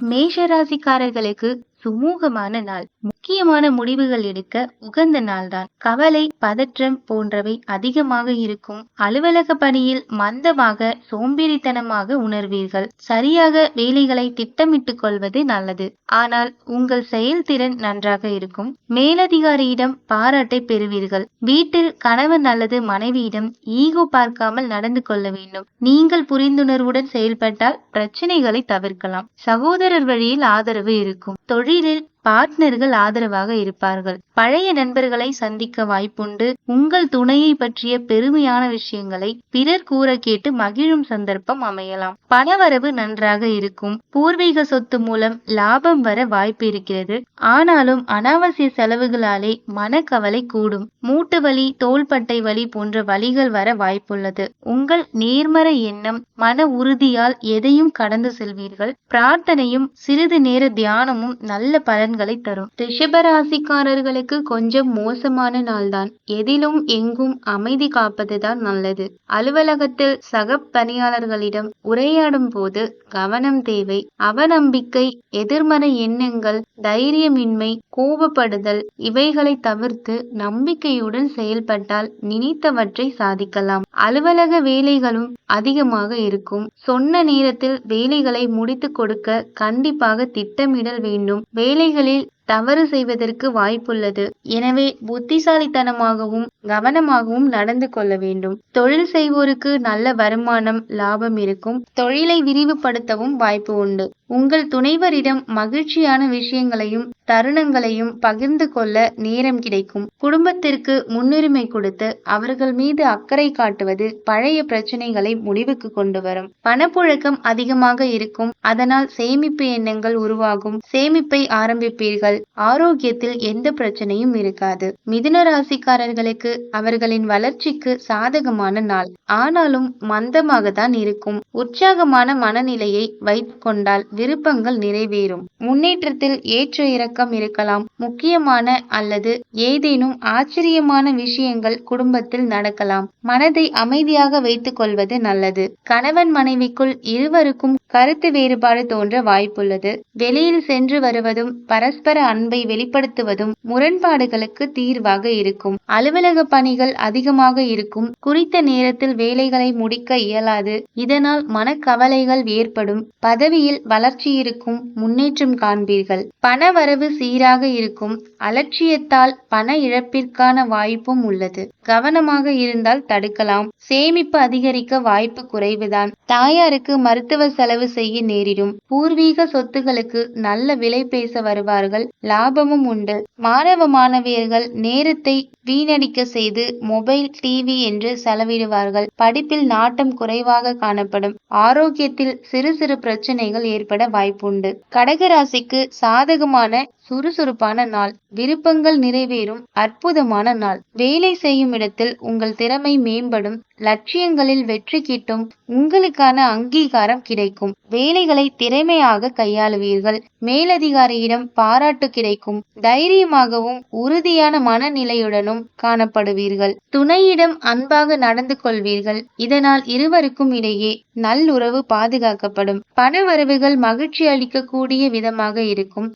மேஷராசிக்காரர்களுக்கு சுமூகமான நாள். முக்கியமான முடிவுகள் எடுக்க உகந்த நாள்தான். கவலை பதற்றம் போன்றவை அதிகமாக இருக்கும். அலுவலக பணியில் மந்தமாக சோம்பேறித்தனமாக உணர்வீர்கள். சரியாக வேலைகளை திட்டமிட்டுக் கொள்வது நல்லது. ஆனால் உங்கள் செயல்திறன் நன்றாக இருக்கும். மேலதிகாரியிடம் பாராட்டை பெறுவீர்கள். வீட்டில் கணவன் அல்லது மனைவியிடம் ஈகோ பார்க்காமல் நடந்து கொள்ள வேண்டும். நீங்கள் புரிந்துணர்வுடன் செயல்பட்டால் பிரச்சனைகளை தவிர்க்கலாம். சகோதரர் வழியில் ஆதரவு இருக்கும். தொழிலில் பார்ட்னர்கள் ஆதரவாக இருப்பார்கள். பழைய நண்பர்களை சந்திக்க வாய்ப்புண்டு. உங்கள் துணையை பற்றிய பெருமையான விஷயங்களை பிறர் கூற கேட்டு மகிழும் சந்தர்ப்பம் அமையலாம். பணவரவு நன்றாக இருக்கும். பூர்வீக சொத்து மூலம் லாபம் வர வாய்ப்பு இருக்கிறது. ஆனாலும் அனாவசிய செலவுகளாலே மனக்கவலை கூடும். மூட்டு வலி தோள்பட்டை வலி போன்ற வழிகள் வர வாய்ப்புள்ளது. உங்கள் நேர்மறை எண்ணம் மன உறுதியால் எதையும் கடந்து செல்வீர்கள். பிரார்த்தனையும் சிறிது நேர தியானமும் நல்ல பலன்களை தரும். ரிஷபராசிக்காரர்களுக்கு கொஞ்சம் மோசமான நாள்தான். எதிலும் எங்கும் அமைதி காப்பதுதான் நல்லது. அலுவலகத்தில் சக பணியாளர்களிடம் உரையாடும் போது கவனம் தேவை. அவநம்பிக்கை எதிர்மறை எண்ணங்கள் தைரியமின்மை கோபப்படுதல் இவைகளை தவிர்த்து நம்பிக்கையுடன் செயல்பட்டால் நினைத்தவற்றை சாதிக்கலாம். அலுவலக வேலைகளும் அதிகமாக இருக்கும். சொன்ன நேரத்தில் வேலைகளை முடித்து கொடுக்க கண்டிப்பாக திட்டமிடல் வேண்டும். வேலைகள் வேலைகளில் தவறு செய்வதற்கு வாய்ப்புள்ளது. எனவே புத்திசாலித்தனமாகவும் கவனமாகவும் நடந்து கொள்ள வேண்டும். தொழில் செய்வோருக்கு நல்ல வருமானம் லாபம் இருக்கும். தொழிலை விரிவுபடுத்தவும் வாய்ப்பு உண்டு. உங்கள் துணைவரிடம் மகிழ்ச்சியான விஷயங்களையும் தருணங்களையும் பகிர்ந்து கொள்ள நேரம் கிடைக்கும். குடும்பத்திற்கு முன்னுரிமை கொடுத்து அவர்கள் மீது அக்கறை காட்டுவது பழைய பிரச்சனைகளை முடிவுக்கு கொண்டு வரும். பணப்புழக்கம் அதிகமாக இருக்கும். அதனால் சேமிப்பு எண்ணங்கள் உருவாகும். சேமிப்பை ஆரம்பிப்பீர்கள். ஆரோக்கியத்தில் எந்த பிரச்சனையும் இருக்காது. மிதுன ராசிக்காரர்களுக்கு அவர்களின் வளர்ச்சிக்கு சாதகமான நாள். ஆனாலும் மந்தமாக தான் இருக்கும். உற்சாகமான மனநிலையை வைத்துக்கொண்டால் விருப்பங்கள் நிறைவேறும். முன்னேற்றத்தில் ஏற்ற இறக்கம் இருக்கலாம். முக்கியமான அல்லது ஏதேனும் ஆச்சரியமான விஷயங்கள் குடும்பத்தில் நடக்கலாம். மனதை அமைதியாக வைத்துக் கொள்வது நல்லது. கணவன் மனைவிக்குள் இருவருக்கும் கருத்து வேறுபாடு தோன்ற வாய்ப்புள்ளது. வெளியில் சென்று வருவதும் பரஸ்பர அன்பை வெளிப்படுத்துவதும் முரண்பாடுகளுக்கு தீர்வாக இருக்கும். அலுவலக பணிகள் அதிகமாக இருக்கும். குறித்த நேரத்தில் வேலைகளை முடிக்க இயலாது. இதனால் மனக்கவலைகள் ஏற்படும். பதவியில் வளர்ச்சி இருக்கும். முன்னேற்றம் காண்பீர்கள். பண வரவு சீராக இருக்கும். அலட்சியத்தால் பண இழப்பிற்கான வாய்ப்பும் உள்ளது. கவனமாக இருந்தால் தடுக்கலாம். சேமிப்பு அதிகரிக்க வாய்ப்பு குறைவுதான். தாயாருக்கு மருத்துவ செலவு செய்ய நேரிடும். பூர்வீக சொத்துகளுக்கு நல்ல விலை பேச வருவார்கள். லாபமும் உண்டு. மாணவ மாணவியர்கள் நேரத்தை வீணடிக்க செய்து மொபைல் டிவி என்று செலவிடுவார்கள். படிப்பில் நாட்டம் குறைவாக காணப்படும். ஆரோக்கியத்தில் சிறு சிறு பிரச்சனைகள் ஏற்பட வாய்ப்புண்டு. கடகராசிக்கு சாதகமான சுறுசுறுப்பான நாள். விருப்பங்கள் நிறைவேறும். அற்புதமான நாள். வேலை செய்யும் இடத்தில் உங்கள் திறமை மேம்படும். லட்சியங்களில் வெற்றி கிட்டும். உங்களுக்கான அங்கீகாரம் கிடைக்கும். வேலைகளை திறமையாக கையாளுவீர்கள். மேலதிகாரியிடம் பாராட்டு கிடைக்கும். தைரியமாகவும் உறுதியான மனநிலையுடனும் காணப்படுவீர்கள். துணையிடம் அன்பாக நடந்து கொள்வீர்கள். இதனால் இருவருக்கும் இடையே நல்லுறவு பாதுகாக்கப்படும். பண வரவுகள் மகிழ்ச்சி அளிக்கக்கூடிய விதமாக இருக்கும்.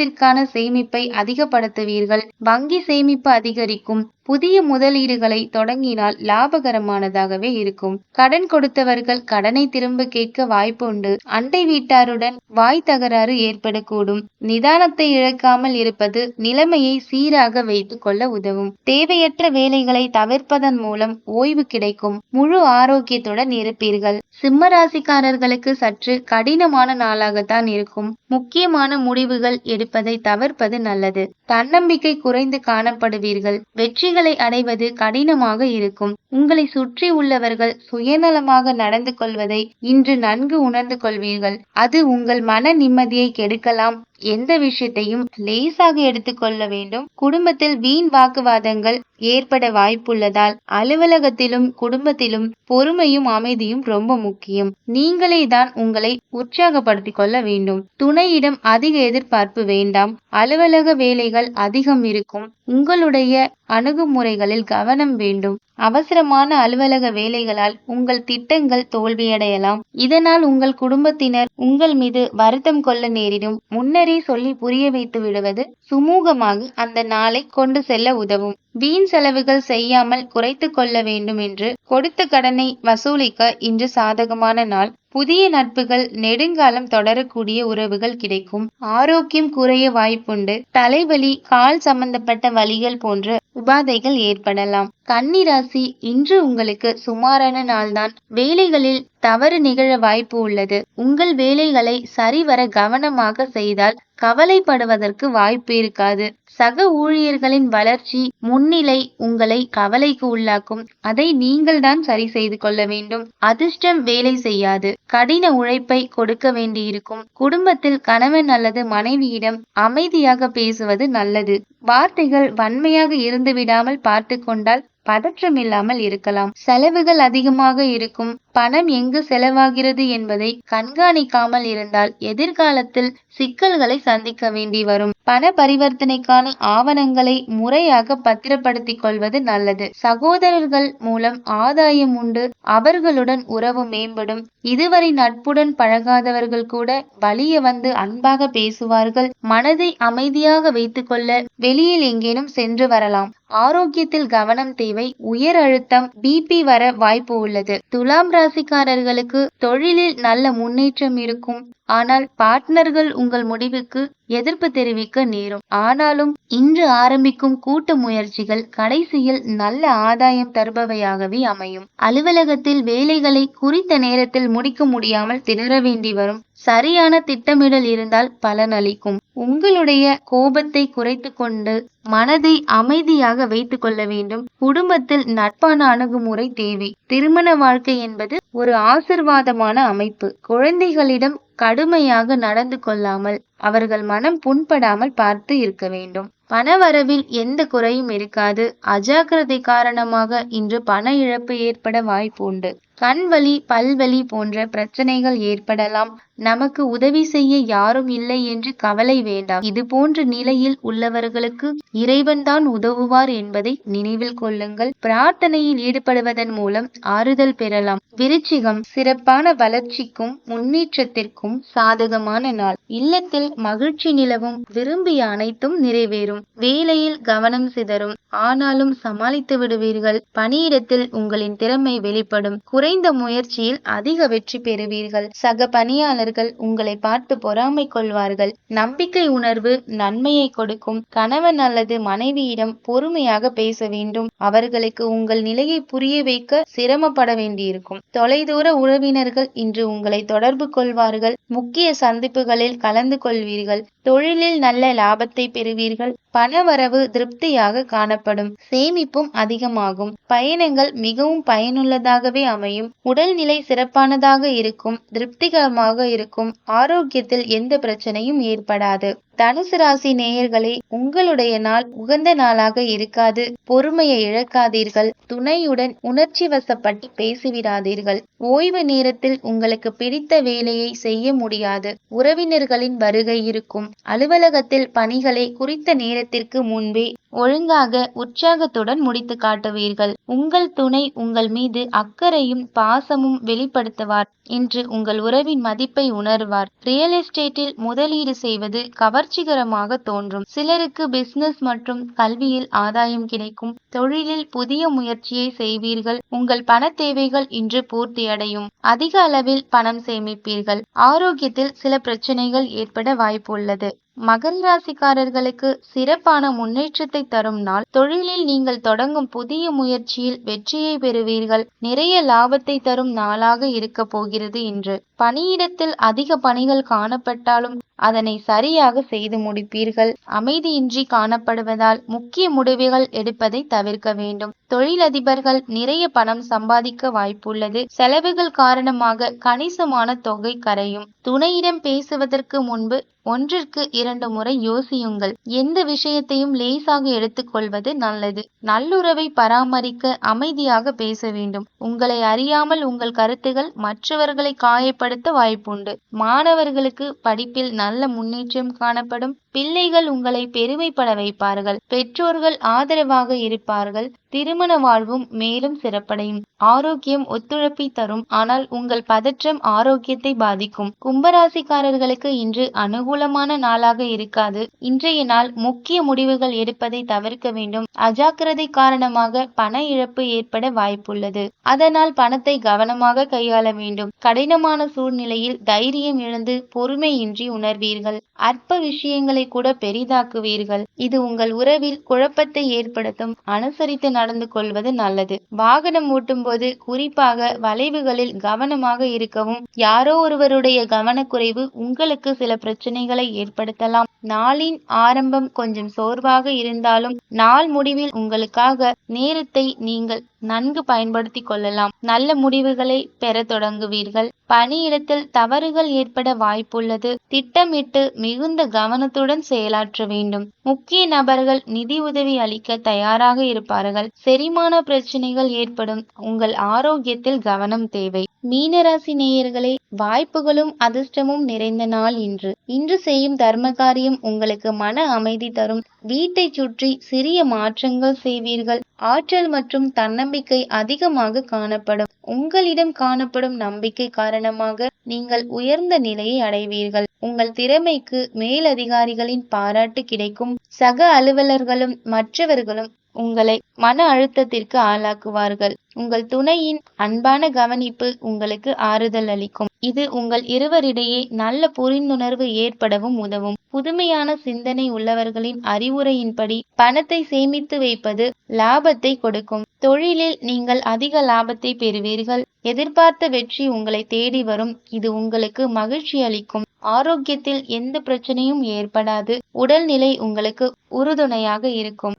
எதிர்காலத்திற்கான சேமிப்பை அதிகப்படுத்துவீர்கள். வங்கி சேமிப்பு அதிகரிக்கும். புதிய முதலீடுகளை தொடங்கினால் லாபகரமானதாகவே இருக்கும். கடன் கொடுத்தவர்கள் கடனை திரும்ப கேட்க வாய்ப்பு உண்டு. அண்டை வீட்டாருடன் வாய் தகராறு ஏற்படக்கூடும். நிதானத்தை இழக்காமல் இருப்பது நிலைமையை சீராக வைத்துக் கொள்ள உதவும். தேவையற்ற வேலைகளை தவிர்ப்பதன் மூலம் ஓய்வு கிடைக்கும். முழு ஆரோக்கியத்துடன் இருப்பீர்கள். சிம்ம ராசிக்காரர்களுக்கு சற்று கடினமான நாளாகத்தான் இருக்கும். முக்கியமான முடிவுகள் நினைப்பதை தவிர்ப்பது நல்லது. தன்னம்பிக்கை குறைந்து காணப்படுவீர்கள். வெற்றிகளை அடைவது கடினமாக இருக்கும். உங்களை சுற்றி உள்ளவர்கள் சுயநலமாக நடந்து கொள்வதை இன்று நன்கு உணர்ந்து கொள்வீர்கள். அது உங்கள் மன நிம்மதியை கெடுக்கலாம். எந்த விஷயத்தையும் லேசாக எடுத்துக்கொள்ள வேண்டும். குடும்பத்தில் வீண் வாக்குவாதங்கள் ஏற்பட வாய்ப்புள்ளதால் அலுவலகத்திலும் குடும்பத்திலும் பொறுமையும் அமைதியும் ரொம்ப முக்கியம். நீங்களே தான் உங்களை உற்சாகப்படுத்திக் கொள்ள வேண்டும். துணையிடம் அதிக எதிர்பார்ப்பு வேண்டாம். அலுவலக வேலைகள் அதிகம் இருக்கும். உங்களுடைய அணுகுமுறைகளில் கவனம் வேண்டும். அவசரமான அலுவலக வேலைகளால் உங்கள் திட்டங்கள் தோல்வியடையலாம். இதனால் உங்கள் குடும்பத்தினர் உங்கள் மீது வருத்தம் கொள்ள நேரிடும். முன்னரே சொல்லி புரிய வைத்து விடுவது சுமூகமாக அந்த நாளை கொண்டு செல்ல உதவும். வீண் செலவுகள் செய்யாமல் குறைத்து கொள்ள வேண்டும் என்று கொடுத்த கடனை வசூலிக்க இன்று சாதகமான நாள். புதிய நட்புகள் நெடுங்காலம் தொடரக்கூடிய உறவுகள் கிடைக்கும். ஆரோக்கியம் குறைய வாய்ப்புண்டு. தலைவலி கால் சம்பந்தப்பட்ட வலிகள் போன்ற உபாதைகள் ஏற்படலாம். கன்னிராசி இன்று உங்களுக்கு சுமாரான நாள்தான். வேலைகளில் தவறு நிகழ வாய்ப்பு உள்ளது. உங்கள் வேலைகளை சரிவர கவனமாக செய்தால் கவலைப்படுவதற்கு வாய்ப்பு இருக்காது. சக ஊழியர்களின் வளர்ச்சி முன்னிலை உங்களை கவலைக்கு உள்ளாக்கும். அதை நீங்கள் தான் சரி செய்து கொள்ள வேண்டும். அதிர்ஷ்டம் வேலை செய்யாது. கடின உழைப்பை கொடுக்க வேண்டியிருக்கும். குடும்பத்தில் கணவன் அல்லது மனைவியிடம் அமைதியாக பேசுவது நல்லது. வார்த்தைகள் வன்மையாக இருந்து விடாமல் பார்த்து கொண்டால் பதற்றம் இல்லாமல் இருக்கலாம். செலவுகள் அதிகமாக இருக்கும். பணம் எங்கு செலவாகிறது என்பதை கண்காணிக்காமல் இருந்தால் எதிர்காலத்தில் சிக்கல்களை சந்திக்க வேண்டி வரும். பண பரிவர்த்தனைக்கான ஆவணங்களை முறையாக பத்திரப்படுத்திக் கொள்வது நல்லது. சகோதரர்கள் மூலம் ஆதாயம் உண்டு அவர்களுடன் உறவு மேம்படும். இதுவரை நட்புடன் பழகாதவர்கள் கூட வழிய வந்து அன்பாக பேசுவார்கள். மனதை அமைதியாக வைத்துக்கொள்ள வெளியில் எங்கேனும் சென்று வரலாம். ஆரோக்கியத்தில் கவனம் தேவை உயர் அழுத்தம் பிபி வர வாய்ப்பு உள்ளது. துலாம் ராசிக்காரர்களுக்கு தொழிலில் நல்ல முன்னேற்றம் இருக்கும். ஆனால் பார்ட்னர்கள் உங்கள் முடிவுக்கு எதிர்ப்பு தெரிவிக்க நேரும். ஆனாலும் இன்று ஆரம்பிக்கும் கூட்டு முயற்சிகள் கடைசியில் நல்ல ஆதாயம் தருபவையாகவே அமையும். அலுவலகத்தில் வேலைகளை குறித்த நேரத்தில் முடிக்க முடியாமல் திணற வேண்டி வரும். சரியான திட்டமிடல் இருந்தால் பலனளிக்கும். உங்களுடைய கோபத்தை குறைத்து கொண்டு மனதை அமைதியாக வைத்துக் கொள்ள வேண்டும். குடும்பத்தில் நட்பான அணுகுமுறை தேவை. திருமண வாழ்க்கை என்பது ஒரு ஆசிர்வாதமான அமைப்பு. குழந்தைகளிடம் கடுமையாக நடந்து கொள்ளாமல் அவர்கள் மனம் புண்படாமல் பார்த்து இருக்க வேண்டும். பணவரவில் எந்த குறையும் இருக்காது. அஜாக்கிரதை காரணமாக இன்று பண இழப்பு ஏற்பட வாய்ப்பு உண்டு. கண் வலி பல்வலி போன்ற பிரச்சனைகள் ஏற்படலாம். நமக்கு உதவி செய்ய யாரும் இல்லை என்று கவலை வேண்டாம். இது போன்ற நிலையில் உள்ளவர்களுக்கு இறைவன் தான் உதவுவார் என்பதை நினைவில் கொள்ளுங்கள். பிரார்த்தனையில் ஈடுபடுவதன் மூலம் ஆறுதல் பெறலாம். விருச்சிகம் சிறப்பான வளர்ச்சிக்கும் முன்னேற்றத்திற்கும் சாதகமான நாள். இல்லத்தில் மகிழ்ச்சி நிலவும் விரும்பிய அனைத்தும் நிறைவேறும். வேலையில் கவனம் சிதறும். ஆனாலும் சமாளித்து விடுவீர்கள். பணியிடத்தில் உங்களின் திறமை வெளிப்படும். குறை குறைந்த முயற்சியில் அதிக வெற்றி பெறுவீர்கள். சக பணியாளர்கள் உங்களை பார்த்து பொறாமை கொள்வார்கள். நம்பிக்கை உணர்வு நன்மையை கொடுக்கும். கணவன் அல்லது மனைவியிடம் பொறுமையாக பேச வேண்டும். அவர்களுக்கு உங்கள் நிலையை புரிய வைக்க சிரமப்பட வேண்டியிருக்கும். தொலைதூர உறவினர்கள் இன்று உங்களை தொடர்பு கொள்வார்கள். முக்கிய சந்திப்புகளில் கலந்து கொள்வீர்கள். தொழிலில் நல்ல லாபத்தை பெறுவீர்கள். பணவரவு திருப்தியாக காணப்படும். சேமிப்பும் அதிகமாகும். பயணங்கள் மிகவும் பயனுள்ளதாகவே அமையும். உடல்நிலை சிறப்பானதாக இருக்கும் திருப்திகரமாக இருக்கும் ஆரோக்கியத்தில் எந்த பிரச்சனையும் ஏற்படாது. தனுசு ராசி நேயர்களே உங்களுடைய நாள் உகந்த நாளாக இருக்காது. பொறுமையை இழக்காதீர்கள். துணையுடன் உணர்ச்சி வசப்பட்டு பேசிவிடாதீர்கள். ஓய்வு நேரத்தில் உங்களுக்கு பிடித்த வேலையை செய்ய முடியாது. உறவினர்களின் வருகை இருக்கும். அலுவலகத்தில் பணிகளை குறித்த நேரத்திற்கு முன்பே ஒழுங்காக உற்சாகத்துடன் முடித்து காட்டுவீர்கள். உங்கள் துணை உங்கள் மீது அக்கறையும் பாசமும் வெளிப்படுத்துவார் இன்று உங்கள் உறவின் மதிப்பை உணர்வார். ரியல் எஸ்டேட்டில் முதலீடு செய்வது கவர்ச்சிகரமாக தோன்றும். சிலருக்கு பிசினஸ் மற்றும் கல்வியில் ஆதாயம் கிடைக்கும். தொழிலில் புதிய முயற்சியை செய்வீர்கள். உங்கள் பண தேவைகள் இன்று பூர்த்தியடையும் அதிக அளவில் பணம் சேமிப்பீர்கள். ஆரோக்கியத்தில் சில பிரச்சனைகள் ஏற்பட வாய்ப்புள்ளது. மகர ராசிக்காரர்களுக்கு சிறப்பான முன்னேற்றத்தை தரும் நாள். தொழிலில் நீங்கள் தொடங்கும் புதிய முயற்சியில் வெற்றியை பெறுவீர்கள். நிறைய லாபத்தை தரும் நாளாக இருக்க போகிறது இன்று. பணியிடத்தில் அதிக பணிகள் காணப்பட்டாலும் அதனை சரியாக செய்து முடிப்பீர்கள். அமைதியின்றி காணப்படுவதால் முக்கிய முடிவுகள் எடுப்பதை தவிர்க்க வேண்டும். தொழிலதிபர்கள் நிறைய பணம் சம்பாதிக்க வாய்ப்புள்ளது. செலவுகள் காரணமாக கணிசமான தொகை கரையும். துணையிடம் பேசுவதற்கு முன்பு ஒன்றிற்கு இரண்டு முறை யோசியுங்கள். எந்த விஷயத்தையும் லேசாக எடுத்துக்கொள்வது நல்லது. நல்லுறவை பராமரிக்க அமைதியாக பேச வேண்டும். உங்களை அறியாமல் உங்கள் கருத்துகள் மற்றவர்களை காயப்படுத்த வாய்ப்புண்டு. மாணவர்களுக்கு படிப்பில் நல்ல முன்னேற்றம் காணப்படும். பிள்ளைகள் உங்களை பெருமைப்பட வைப்பார்கள். பெற்றோர்கள் ஆதரவாக இருப்பார்கள். திருமண வாழ்வும் மேலும் சிறப்படையும். ஆரோக்கியம் ஒத்துழைப்பை தரும். ஆனால் உங்கள் பதற்றம் ஆரோக்கியத்தை பாதிக்கும். கும்பராசிக்காரர்களுக்கு இன்று அனுகூலமான நாளாக இருக்காது. இன்றைய நாள் முக்கிய முடிவுகள் எடுப்பதை தவிர்க்க வேண்டும். அஜாக்கிரதை காரணமாக பண இழப்பு ஏற்பட வாய்ப்புள்ளது. அதனால் பணத்தை கவனமாக கையாள வேண்டும். கடினமான சூழ்நிலையில் தைரியம் இழந்து பொறுமையின்றி உணர்வீர்கள். அற்ப விஷயங்களை கூட பெரிதாக்குவீர்கள். இது உங்கள் உறவில் குழப்பத்தை ஏற்படுத்தும். அனுசரித்து நடந்து கொள்வது நல்லது. வாகனம் ஓட்டும் போது குறிப்பாக வளைவுகளில் கவனமாக இருக்கவும் யாரோ ஒருவருடைய கவனக்குறைவு உங்களுக்கு சில பிரச்சனைகளை ஏற்படுத்தலாம். நாளின் ஆரம்பம் கொஞ்சம் சோர்வாக இருந்தாலும் நாள் முடிவில் உங்களுக்காக நேரத்தை நீங்கள் நன்கு பயன்படுத்திக் கொள்ளலாம். நல்ல முடிவுகளை பெற தொடங்குவீர்கள். பணியிடத்தில் தவறுகள் ஏற்பட வாய்ப்புள்ளது. திட்டமிட்டு மிகுந்த கவனத்துடன் செயலாற்ற வேண்டும். முக்கிய நபர்கள் நிதி உதவி அளிக்க தயாராக இருப்பார்கள். செரிமான பிரச்சனைகள் ஏற்படும். உங்கள் ஆரோக்கியத்தில் கவனம் தேவை. மீனராசி நேயர்களே வாய்ப்புகளும் அதிர்ஷ்டமும் நிறைந்த நாள் இன்று. இன்று செய்யும் தர்ம காரியம் உங்களுக்கு மன அமைதி தரும். வீட்டை சுற்றி சிறிய மாற்றங்கள் செய்வீர்கள். ஆற்றல் மற்றும் தன்னம்பிக்கை அதிகமாக காணப்படும். உங்களிடம் காணப்படும் நம்பிக்கை காரணமாக நீங்கள் உயர்ந்த நிலையை அடைவீர்கள். உங்கள் திறமைக்கு மேலதிகாரிகளின் பாராட்டு கிடைக்கும். சக அலுவலர்களும் மற்றவர்களும் உங்களை மன அழுத்தத்திற்கு ஆளாக்குவார்கள். உங்கள் துணையின் அன்பான கவனிப்பு உங்களுக்கு ஆறுதல் அளிக்கும். இது உங்கள் இருவரிடையே நல்ல புரிந்துணர்வு ஏற்படவும் உதவும். புதுமையான சிந்தனை உள்ளவர்களின் அறிவுரையின்படி பணத்தை சேமித்து வைப்பது லாபத்தை கொடுக்கும். தொழிலில் நீங்கள் அதிக லாபத்தை பெறுவீர்கள். எதிர்பார்த்த வெற்றி உங்களை தேடி வரும். இது உங்களுக்கு மகிழ்ச்சி அளிக்கும். ஆரோக்கியத்தில் எந்த பிரச்சனையும் ஏற்படாது. உடல்நிலை உங்களுக்கு உறுதுணையாக இருக்கும்.